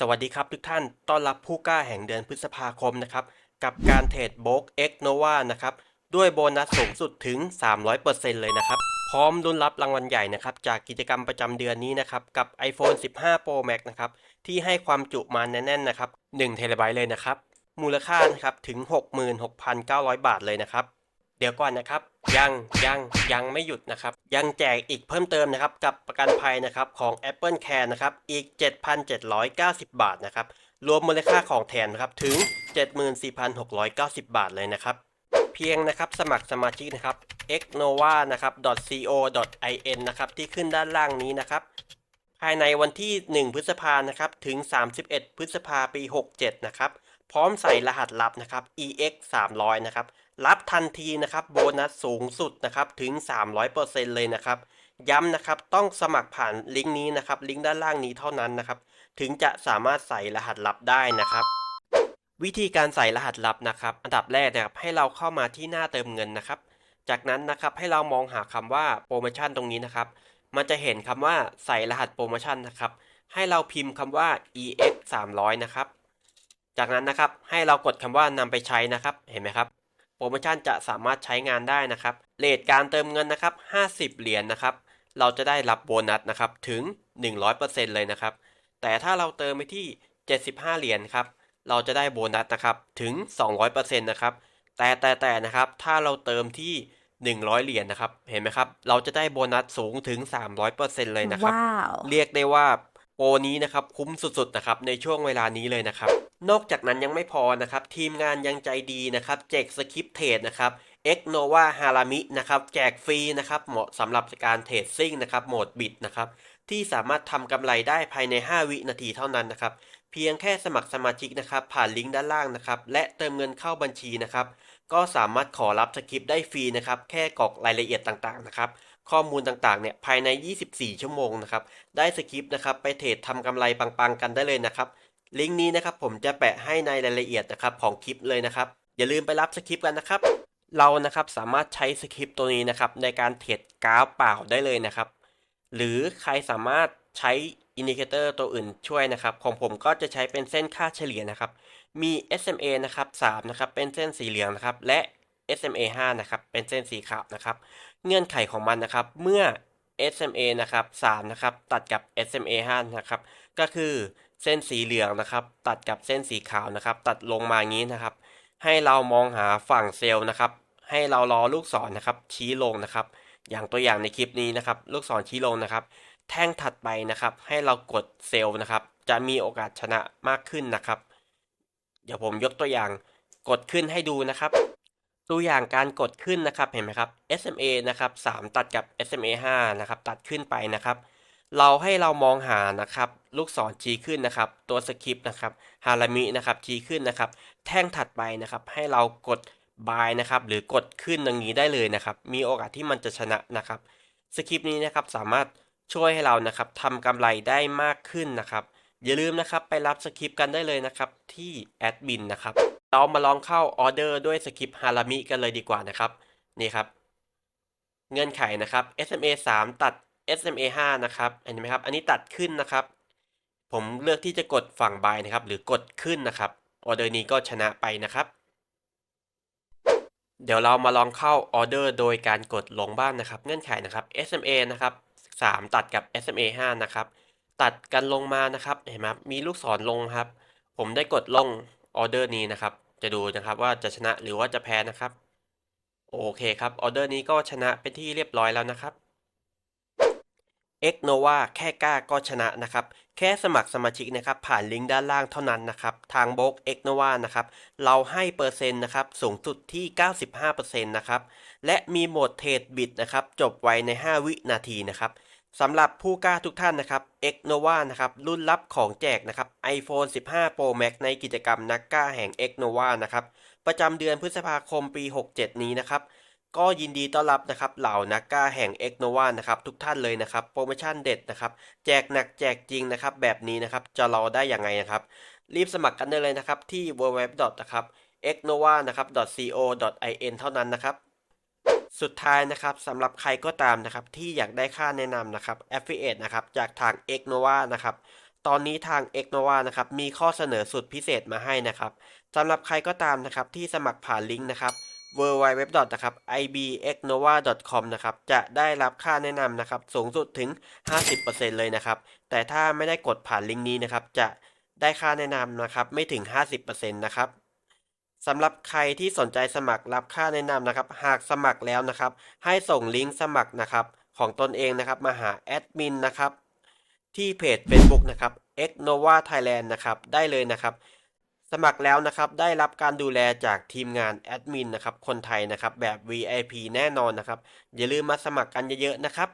สวัสดีครับทุกท่าน ต้อนรับผู้กล้าแห่งเดือนพฤษภาคมนะครับ กับการเทรดโบกเอ็กโนวานะครับ ด้วยโบนัสสูงสุดถึง 300%เลยนะครับ พร้อมลุ้นรับรางวัลใหญ่นะครับ จากกิจกรรมประจำเดือนนี้นะครับ กับ iPhone 15 Pro Max นะครับ ที่ให้ความจุมาแน่นๆนะครับ1เทราไบต์เลยนะครับ มูลค่านะครับถึง 66,900 บาทเลยนะครับ เดี๋ยวก่อนนะครับ ยังยังยังไม่หยุดนะครับ ยังแจกอีกเพิ่มเติมนะครับ กับประกันภัยนะครับของ Apple Care นะครับ อีก 7,790 บาทนะครับ รวมมูลค่าของแถมนะครับถึง 74,690 บาทเลยนะครับเพียงนะครับสมัครสมาชิกนะครับ xnova นะครับ .co.in นะครับที่ขึ้นด้านล่างนี้นะครับ ภายในวันที่ 1 พฤษภานะครับถึง 31 พฤษภาปี 67 นะครับ พร้อมใส่รหัสลับนะครับ ex 300นะครับ รับทันทีนะครับโบนัสสูงสุดนะครับถึง 300%เลยนะครับ ย้ำนะครับต้องสมัครผ่านลิงก์นี้นะครับ ลิงก์ด้านล่างนี้เท่านั้นนะครับ ถึงจะสามารถใส่รหัสลับได้นะครับวิธีการใส่รหัสลับนะครับ อันดับแรกนะครับให้เราเข้ามาที่หน้าเติมเงินนะครับ จากนั้นนะครับให้เรามองหาคำว่าโปรโมชั่นตรงนี้นะครับ มันจะเห็นคำว่าใส่รหัสโปรโมชั่นนะครับ ให้เราพิมพ์คำว่า ex 300นะครับ จากนั้นนะครับให้เรากดคำว่านำไปใช้นะครับเห็นไหมครับโปรโมชั่นจะสามารถใช้งานได้นะครับเลทการเติมเงินนะครับ50 เหรียญนะครับ เราจะได้รับโบนัสนะครับถึง 100%เลยนะครับ แต่ถ้าเราเติมไปที่ 75 เหรียญครับเราจะได้โบนัสนะครับถึง 200%นะครับแต่แต่แต่นะครับถ้าเราเติมที่ 100 เหรียญนะครับเห็นไหมครับ เราจะได้โบนัสสูงถึง 300%เลยนะครับว้าวเรียกได้ว่าโปรนี้นะครับคุ้มสุดๆนะครับในช่วงเวลานี้เลยนะครับ นอกจากนั้นยังไม่พอนะครับ ทีมงานยังใจดีนะครับแจกสคริปเทรดนะครับ x n o v a h a r a m i นะครับแจกฟรีนะครับเหมาะสำหรับการเทรดซิ่งนะครับโหมดบิดนะครับที่สามารถทำกำไรได้ภายใน 5 วินาทีเท่านั้นนะครับ เพียงแค่สมัครสมาชิกนะครับ ผ่านลิงก์ด้านล่างนะครับ และเติมเงินเข้าบัญชีนะครับ ก็สามารถขอรับสคริปต์ได้ฟรีนะครับ แค่กรอกรายละเอียดต่างๆนะครับ ข้อมูลต่างๆเนี่ยภายใน 24 ชั่วโมงนะครับ ได้สคริปต์นะครับ ไปเทรดทำกำไรปังๆกันได้เลยนะครับ ลิงก์นี้นะครับผมจะแปะให้ในรายละเอียดนะครับของคลิปเลยนะครับ อย่าลืมไปรับสคริปต์กันนะครับ เรานะครับสามารถใช้สคริปต์ตัวนี้นะครับในการเทรดกราฟเปล่าได้เลยนะครับ หรือใครสามารถใช้อินดิเคเตอร์ตัวอื่นช่วยนะครับของผมก็จะใช้เป็นเส้นค่าเฉลี่ยนะครับ มี SMA นะครับ3นะครับเป็นเส้นสีเหลืองนะครับและ SMA 5นะครับเป็นเส้นสีขาวนะครับเงื่อนไขของมันนะครับเมื่อ SMA นะครับ3นะครับตัดกับ SMA 5นะครับก็คือ เส้นสีเหลืองนะครับ ตัดกับเส้นสีขาวนะครับ ตัดลงมาอย่างนี้นะครับ ให้เรามองหาฝั่งเซลล์นะครับ ให้เรารอลูกศรนะครับ ชี้ลงนะครับ อย่างตัวอย่างในคลิปนี้นะครับ ลูกศรชี้ลงนะครับ แท่งถัดไปนะครับ ให้เรากดเซลล์นะครับ จะมีโอกาสชนะมากขึ้นนะครับ เดี๋ยวผมยกตัวอย่างกดขึ้นให้ดูนะครับ ตัวอย่างการกดขึ้นนะครับเห็นไหมครับ SMA นะครับ3ตัดกับ SMA 5นะครับตัดขึ้นไปนะครับ เราให้เรามองหานะครับ ลูกศรชี้ขึ้นนะครับ ตัวสคริปต์นะครับฮารามินะครับชี้ขึ้นนะครับ แท่งถัดไปนะครับ ให้เรากด buy นะครับ หรือกดขึ้นอย่างนี้ได้เลยนะครับ มีโอกาสที่มันจะชนะนะครับสคริปต์นี้นะครับสามารถช่วยให้เรานะครับทำกำไรได้มากขึ้นนะครับ อย่าลืมนะครับไปรับสคริปต์กันได้เลยนะครับที่แอดมินนะครับเรามาลองเข้าออเดอร์ด้วยสคริปต์ฮารามิกันเลยดีกว่านะครับนี่ครับ เงื่อนไขนะครับ SMA 3 ตัด SMA 5นะครับเห็นไหมครับ อันนี้ตัดขึ้นนะครับ ผมเลือกที่จะกดฝั่ง buy นะครับ หรือกดขึ้นนะครับออเดอร์นี้ก็ชนะไปนะครับ เดี๋ยวเรามาลองเข้าออเดอร์โดยการกดลงบ้างนะครับ เงื่อนไขนะครับ SMA นะครับ3 ตัดกับ SMA 5 นะครับ ตัดกันลงมานะครับ เห็นไหมมีลูกศรลงครับ ผมได้กดลงออเดอร์นี้นะครับ จะดูนะครับว่าจะชนะหรือว่าจะแพ้นะครับ โอเคครับ ออเดอร์นี้ก็ชนะเป็นที่เรียบร้อยแล้วนะครับ x n o v a แค่กล้าก็ชนะนะครับ แค่สมัครสมาชิกนะครับผ่านลิงก์ด้านล่างเท่านั้นนะครับทางโบก x n o v a นะครับเราให้เปอร์เซ็นต์นะครับสูงสุดที่ 95%นะครับและมีโหมดเทรดบิดนะครับจบไวใน 5 วินาทีนะครับสำหรับผู้กล้าทุกท่านนะครับ x n o v a นะครับรุ่นรับของแจกนะครับ iPhone 15 Pro Max ในกิจกรรมนักกล้าแห่ง x n o v a นะครับประจำเดือนพฤษภาคมปี 67 นี้นะครับ ก็ยินดีต้อนรับนะครับเหล่านักกล้าแห่ง x n o v a นะครับทุกท่านเลยนะครับโปรโมชั่นเด็ดนะครับแจกหนักแจกจริงนะครับแบบนี้นะครับจะรอได้อย่างไงนะครับ รีบสมัครกันได้เลยนะครับที่ www. นะครับ xnova นะครับ co.in เท่านั้นนะครับ สุดท้ายนะครับสำหรับใครก็ตามนะครับที่อยากได้ค่าแนะนำนะครับ affiliate นะครับจากทาง x n o v a นะครับตอนนี้ทาง e x n o v a นะครับมีข้อเสนอสุดพิเศษมาให้นะครับสำหรับใครก็ตามนะครับที่สมัครผ่านลิงก์นะครับ w w w นะครับ ibxnova.com นะครับจะได้รับค่าแนะนำนะครับสูงสุดถึง 50%เลยนะครับ แต่ถ้าไม่ได้กดผ่านลิงก์นี้นะครับ จะได้ค่าแนะนำนะครับไม่ถึง 50%นะครับสำหรับใครที่สนใจสมัครรับค่าแนะนำนะครับ หากสมัครแล้วนะครับ ให้ส่งลิงก์สมัครนะครับ ของตนเองนะครับ มาหาแอดมินนะครับ ที่เพจ Facebook นะครับ Xnova Thailand นะครับ ได้เลยนะครับ สมัครแล้วนะครับได้รับการดูแลจากทีมงานแอดมินนะครับคนไทยนะครับแบบ VIP แน่นอนนะครับอย่าลืมมาสมัครกันเยอะๆนะครับ